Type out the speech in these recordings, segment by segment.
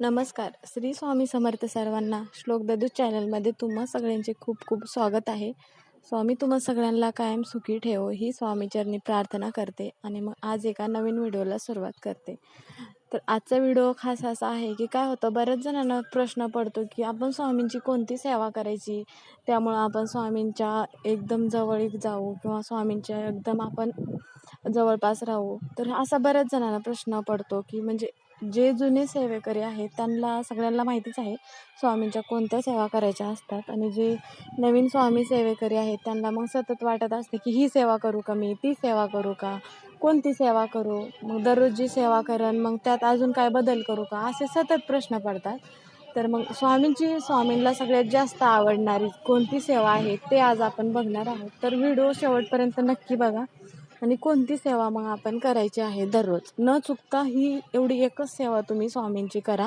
नमस्कार. श्री स्वामी समर्थ सर्वांना श्लोक ददूत चॅनलमध्ये तुम्हा सगळ्यांचे खूप खूप स्वागत आहे. स्वामी तुम्हा सगळ्यांना कायम सुखी ठेवो ही स्वामीचरणी प्रार्थना करते आणि मग आज एका नवीन व्हिडिओला सुरुवात करते. तर आजचा व्हिडिओ खास असा आहे की काय होतं बऱ्याच जणांना प्रश्न पडतो की आपण स्वामींची कोणती सेवा करायची? त्यामुळं आपण स्वामींच्या एकदम जवळीक जाऊ किंवा स्वामींच्या एकदम आपण जवळपास राहू. तर असा बऱ्याच जणांना प्रश्न पडतो की म्हणजे जे जुने सेवेकरी आहेत त्यांना सगळ्यांना माहितीच आहे स्वामींच्या कोणत्या सेवा करायच्या असतात आणि जे नवीन स्वामी सेवेकरी आहेत त्यांना मग सतत वाटत असते की ही सेवा करू का मी ती सेवा करू का कोणती सेवा करू मग दररोजची सेवा करण मग त्यात अजून काय बदल करू का असे सतत प्रश्न पडतात. तर मग स्वामींची स्वामींना सगळ्यात जास्त आवडणारी कोणती सेवा आहे ते आज आपण बघणार आहोत. तर व्हिडिओ शेवटपर्यंत नक्की बघा. आणि कोणती सेवा मग आपण करायची आहे दररोज? न चुकता ही एवढी एकच सेवा तुम्ही स्वामींची करा.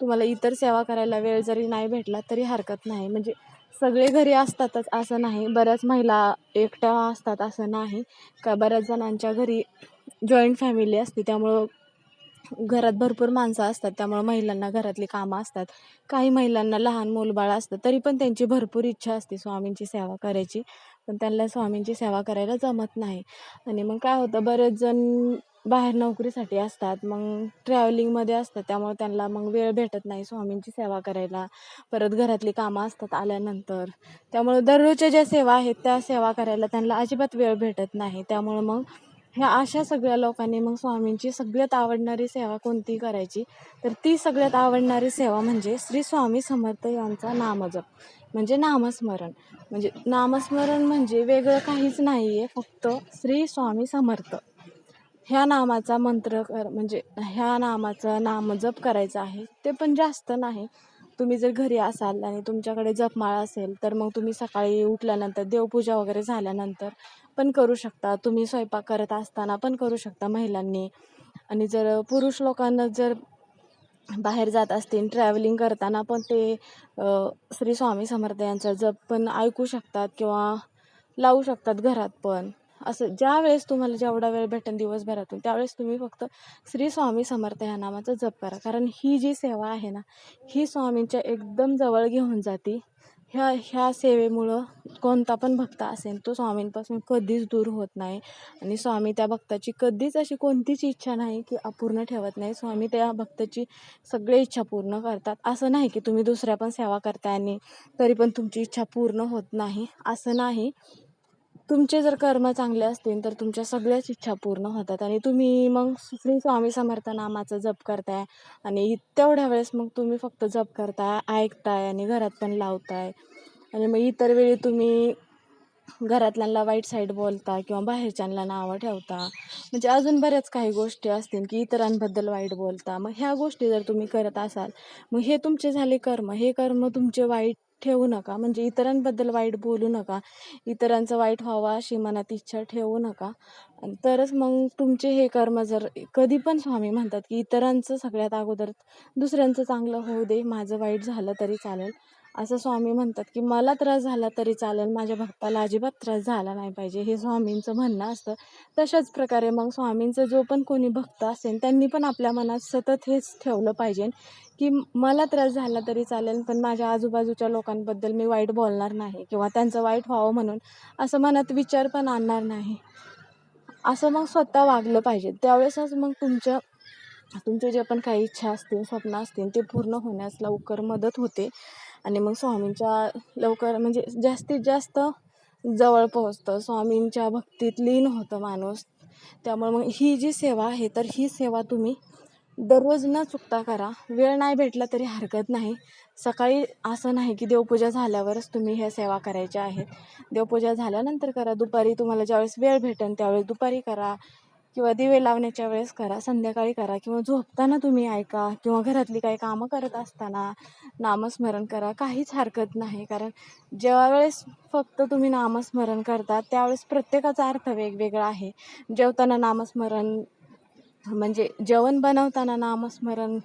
तुम्हाला इतर सेवा करायला वेळ जरी नाही भेटला तरी हरकत नाही. म्हणजे सगळे घरी असतातच असं नाही. बऱ्याच महिला एकट्या असतात असं नाही. का बऱ्याच जणांच्या घरी जॉईंट फॅमिली असते. त्यामुळं घरात भरपूर माणसं असतात. त्यामुळं महिलांना घरातली कामं असतात. काही महिलांना लहान मूलबाळ असतं तरी पण त्यांची भरपूर इच्छा असते स्वामींची सेवा करायची. पण त्यांना स्वामींची सेवा करायला जमत नाही. आणि मग काय होतं बरेच जण बाहेर नोकरीसाठी असतात मग ट्रॅव्हलिंगमध्ये असतात त्यामुळे त्यांना मग वेळ भेटत नाही स्वामींची सेवा करायला. परत घरातली कामं असतात आल्यानंतर. त्यामुळं दररोजच्या ज्या सेवा आहेत त्या सेवा करायला त्यांना अजिबात वेळ भेटत नाही. त्यामुळं मग ह्या अशा सगळ्या लोकांनी मग स्वामींची सगळ्यात आवडणारी सेवा कोणती करायची? तर ती सगळ्यात आवडणारी सेवा म्हणजे श्री स्वामी समर्थ यांचा नामजप म्हणजे नामस्मरण. म्हणजे नामस्मरण म्हणजे वेगळं काहीच नाही आहे फक्त श्री स्वामी समर्थ. ह्या नामाचा मंत्र कर म्हणजे ह्या नामाचं नामजप करायचं आहे ते पण जास्त नाही. तुम्ही जर घरी असाल आणि तुमच्याकडे जपमाळ असेल तर मग तुम्ही सकाळी उठल्यानंतर देवपूजा वगैरे झाल्यानंतर पण करू शकता. तुम्ही स्वयंपाक करत असताना पण करू शकता महिलांनी. आणि जर पुरुष लोकांना जर बाहेर जात असतील ट्रॅव्हलिंग करताना पण ते श्री स्वामी समर्थ यांचा जप पण ऐकू शकतात किंवा लावू शकतात घरात पण. असं ज्या वेळेस तुम्हाला जेवढा वेळ भेटेल दिवसभरातून त्यावेळेस तुम्ही फक्त श्री स्वामी समर्थ ह्या नामाचा जप करा. कारण ही जी सेवा आहे ना ही स्वामींच्या एकदम जवळ घेऊन जाते. ह्या ह्या सेवेमुळं कोणता पण भक्त असेल तो स्वामींपासून कधीच दूर होत नाही. आणि स्वामी त्या भक्ताची कधीच अशी कोणतीच इच्छा नाही की अपूर्ण ठेवत नाही. स्वामी त्या भक्ताची सगळी इच्छा पूर्ण करतात. असं नाही की तुम्ही दुसऱ्या पण सेवा करताय आणि तरी पण तुमची इच्छा पूर्ण होत नाही. असं नाही. तुमचे जर कर्म चांगले असतील तर तुमच्या सगळ्याच इच्छा पूर्ण होतात. आणि तुम्ही मग श्री स्वामी समर्थ नामाचा जप करताय आणि तेवढ्या वेळेस मग तुम्ही फक्त जप करताय ऐकताय आणि घरात पण लावताय. आणि मग इतर वेळी तुम्ही घरातल्यांना वाईट साईड बोलता किंवा बाहेरच्यांना नावं ठेवता. म्हणजे अजून बऱ्याच काही गोष्टी असतील की इतरांबद्दल वाईट बोलता. मग ह्या गोष्टी जर तुम्ही करत असाल मग हे तुमचे झाले कर्म. हे कर्म तुमचे वाईट ठेवू नका. म्हणजे इतरांबद्दल वाईट बोलू नका. इतरांचं वाईट व्हावा अशी मनात इच्छा ठेवू नका. तरच मग तुमचे हे कर्म जर कधी पण स्वामी म्हणतात की इतरांचं सगळ्यात अगोदर दुसऱ्यांचं चांगलं होऊ दे. माझं वाईट झालं तरी चालेल. असं स्वामी म्हणतात की मला त्रास झाला तरी चालेल माझ्या भक्ताला अजिबात त्रास झाला नाही पाहिजे. हे स्वामींचं म्हणणं असतं. तशाच प्रकारे मग स्वामींचं जो पण कोणी भक्त असेल त्यांनी पण आपल्या मनात सतत हेच ठेवलं पाहिजे की मला त्रास झाला तरी चालेल पण माझ्या आजूबाजूच्या लोकांबद्दल मी वाईट बोलणार नाही किंवा त्यांचं वाईट व्हावं म्हणून असं मनात विचार पण आणणार नाही. असं मग स्वतः वागलं पाहिजे. त्यावेळेसच मग तुमच्या तुमचे जे पण काही इच्छा असतील स्वप्न असतील ते पूर्ण होण्यास लवकर मदत होते. आणि मग स्वामींच्या लवकर म्हणजे जास्तीत जास्त जवळ पोहोचतं. स्वामींच्या भक्तीत लीन होतं माणूस. त्यामुळे मग ही जी सेवा आहे तर ही सेवा तुम्ही दररोज न चुकता करा. वेळ नाही भेटला तरी हरकत नाही. सकाळी असं नाही की देवपूजा झाल्यावरच तुम्ही ह्या सेवा करायच्या आहेत देवपूजा झाल्यानंतर करा. दुपारी तुम्हाला ज्यावेळेस वेळ भेटेल त्यावेळेस दुपारी करा. किंवा दिवे लावण्याच्या वेळेस करा संध्याकाळी करा किंवा झोपताना तुम्ही ऐका किंवा घरातली काही कामं करत असताना नामस्मरण करा. काहीच हरकत नाही. कारण ज्या वेळेस फक्त तुम्ही नामस्मरण करता त्यावेळेस प्रत्येकाचा अर्थ वेगवेगळा आहे. जेवताना नामस्मरण म्हणजे जेवण बनवताना नामस्मरण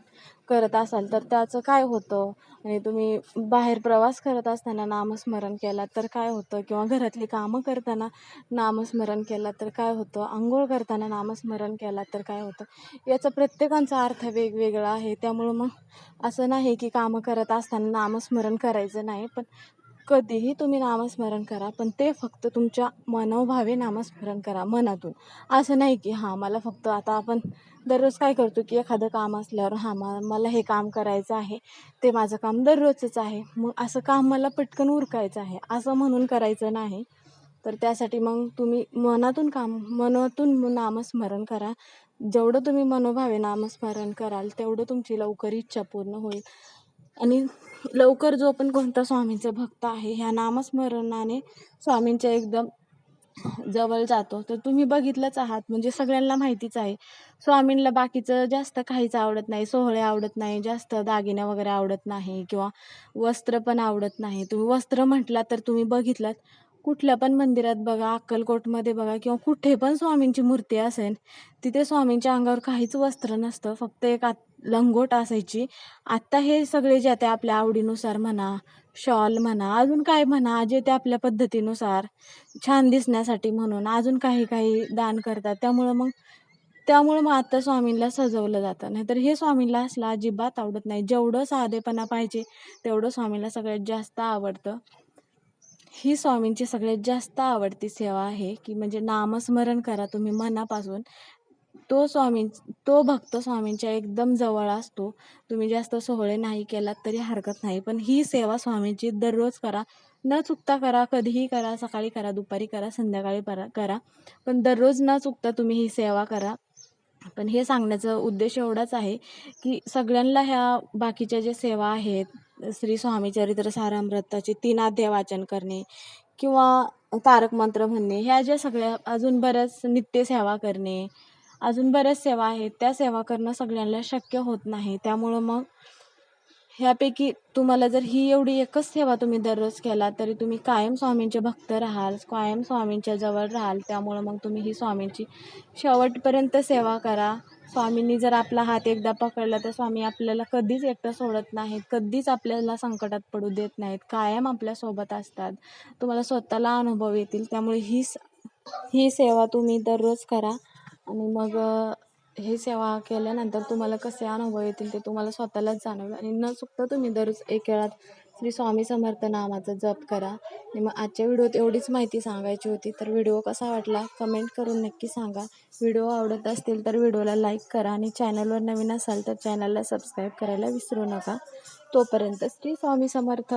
करत असाल तर त्याचं काय होतं? आणि तुम्ही बाहेर प्रवास करत असताना नामस्मरण केला तर काय होतं? किंवा घरातली कामं करताना नामस्मरण केला तर काय होतं? आंघोळ करताना नामस्मरण केला तर काय होतं? याचा प्रत्येकांचा अर्थ वेगवेगळा आहे. त्यामुळं मग असं नाही की कामं करत असताना नामस्मरण करायचं नाही. पण कधीही तुम्ही नामस्मरण करा पण ते फक्त तुमच्या मनोभावे नामस्मरण करा मनातून. असं नाही की हां मला फक्त आता आपण दररोज काय करतो की एखादं काम असल्यावर हां मा मला हे काम करायचं आहे ते माझं काम दररोजच आहे मग असं काम मला पटकन उरकायचं आहे असं म्हणून करायचं नाही. तर त्यासाठी मग तुम्ही मनातून काम मनातून नामस्मरण करा. जेवढं तुम्ही मनोभावे नामस्मरण कराल तेवढं तुमची लवकर इच्छा पूर्ण होईल. आणि लवकर जो पण कोणता स्वामींचा भक्त आहे ह्या नामस्मरणाने स्वामींच्या एकदम जवळ जातो. तर तुम्ही बघितलंच आहात म्हणजे सगळ्यांना माहितीच आहे. स्वामींना बाकीचं जास्त काहीच आवडत नाही सोहळे आवडत नाही जास्त दागिने वगैरे आवडत नाही किंवा वस्त्र पण आवडत नाही. तुम्ही वस्त्र म्हटलात तर तुम्ही बघितलात. कुठल्या पण मंदिरात बघा अक्कलकोटमध्ये बघा किंवा कुठे पण स्वामींची मूर्ती असेल तिथे स्वामींच्या अंगावर काहीच वस्त्र नसतं फक्त एक आत लंगोट असायची. आत्ता हे सगळे जे ते आपल्या आवडीनुसार म्हणा शॉल म्हणा अजून काय म्हणा जे ते आपल्या पद्धतीनुसार छान दिसण्यासाठी म्हणून अजून काही काही दान करतात. त्यामुळं मग त्यामुळं मग आता स्वामींना सजवलं जातं. नाहीतर हे स्वामींना असलं अजिबात आवडत नाही. जेवढं साधेपणा पाहिजे तेवढं स्वामींना सगळ्यात जास्त आवडतं. ही स्वामींची सगळ्यात जास्त आवडती सेवा आहे की म्हणजे नामस्मरण करा तुम्ही मनापासून. तो स्वामी तो भक्त स्वामींच्या एकदम जवळ असतो. तुम्ही जास्त सोहळे नाही केलात तरी हरकत नाही. पण ही सेवा स्वामींची दररोज करा. न चुकता करा कधीही करा सकाळी करा दुपारी करा संध्याकाळी करा करा. पण दररोज न चुकता तुम्ही ही सेवा करा. पण हे सांगण्याचा उद्देश एवढाच आहे की सगळ्यांना ह्या बाकीच्या ज्या सेवा आहेत श्री स्वामी चरित्र सारामृताचे तीन अध्याय वाचन करणे किंवा तारक मंत्र म्हणणे ह्या ज्या सगळ्या अजून बऱ्याच नित्यसेवा करणे अजून बऱ्याच सेवा आहेत. त्या सेवा करणं सगळ्यांना शक्य होत नाही. त्यामुळं मग ह्यापैकी तुम्हाला जर ही एवढी एकच सेवा तुम्ही दररोज केला तरी तुम्ही कायम स्वामींचे भक्त राहाल कायम स्वामींच्या जवळ राहाल. त्यामुळं मग तुम्ही ही स्वामींची शेवटपर्यंत सेवा करा. स्वामींनी जर आपला हात एकदा पकडला तर स्वामी आपल्याला कधीच एकटं सोडत नाहीत. कधीच आपल्याला संकटात पडू देत नाहीत. कायम आपल्यासोबत असतात. तुम्हाला स्वतःला अनुभव येतील. त्यामुळे ही ही सेवा तुम्ही दररोज करा. आणि मग हे सेवा केल्यानंतर तुम्हाला कसे अनुभव येतील ते तुम्हाला स्वतःलाच जाणवेल. आणि न चुकता तुम्ही दररोज एक वेळात श्री स्वामी समर्थ नामाचा जप करा. आणि मग आजच्या व्हिडिओत एवढीच माहिती सांगायची होती तर व्हिडिओ कसा वाटला कमेंट करून नक्की सांगा. व्हिडिओ आवडत असतील तर व्हिडिओला लाईक करा आणि चॅनलवर नवीन असाल तर चॅनलला सबस्क्राईब करायला विसरू नका. तोपर्यंत श्री स्वामी समर्थ.